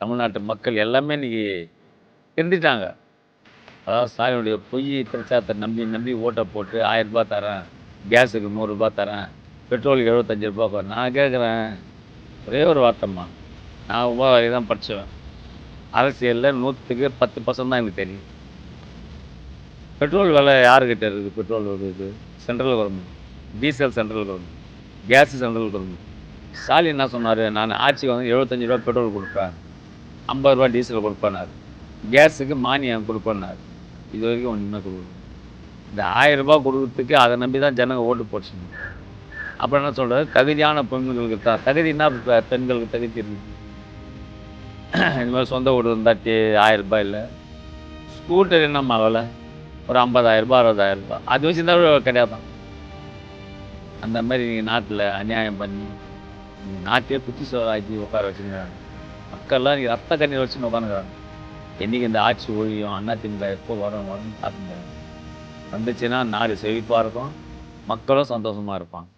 தமிழ்நாட்டு மக்கள் எல்லாமே இன்னைக்கு திருந்திட்டாங்க அதாவது ஸ்டாலினுடைய பொய் பிரச்சாரத்தை நம்பி நம்பி ஓட்டை போட்டு ஆயிரரூபா தரேன் கேஸுக்கு நூறுரூபா தரேன் பெட்ரோலுக்கு எழுபத்தஞ்சு ரூபா நான் கேட்குறேன் ஒரே ஒரு வார்த்தைம்மா நான் உபா வரை தான் படித்தேன் அரசியலில் நூற்றுக்கு பத்து பர்சன்ட் தான் எனக்கு தெரியும். பெட்ரோல் விலை யாருக்கிட்ட இருக்குது? பெட்ரோல் இருக்குது central government. Diesel central government. Gas central government. Stalin என்ன சொன்னார்? நான் ஆட்சிக்கு வந்து எழுபத்தஞ்சு ரூபா பெட்ரோல் கொடுப்பேன். ஐம்பது ரூபா டீசல் கொடுப்பேனார். கேஸுக்கு மானியம் கொடுப்பேனார். இது வரைக்கும் ஒன்றுமே கொடுக்கணும் இந்த ஆயிரம் ரூபாய் கொடுக்கறதுக்கு அதை நம்பி தான் ஜனங்க ஓட்டு போட்டுச்சுங்க அப்புறம் என்ன சொல்கிறது தகுதியான பெண்களுக்கு தான். தகுதினா பெண்களுக்கு தகுதி இருக்குது இந்த மாதிரி சொந்த வீடு இருந்தால் ஆயிரம் ரூபாய் இல்லை. ஸ்கூட்டர் என்னம்மா விலை ஒரு ஐம்பதாயிரம் ரூபாய் அறுபதாயிரம் ரூபாய். அது வச்சுருந்தா கிடையாது தான் அந்த மாதிரி நீங்கள் நாட்டில் அநியாயம் பண்ணி நீங்க நாட்டையே குத்தி சோறாக்கி உட்கார வச்சுருக்காங்க மக்கள்லாம் நீங்கள் ரத்த கண்ணீர் வச்சுன்னு உட்காந்துக்கிறாங்க என்றைக்கு இந்த ஆட்சி ஒழியும் அண்ணா திமுக எப்போ வரும் வரும் பார்த்துங்க வந்துச்சுன்னா நாடு செழிப்பாக இருக்கும். மக்களும் சந்தோஷமாக இருப்பாங்க.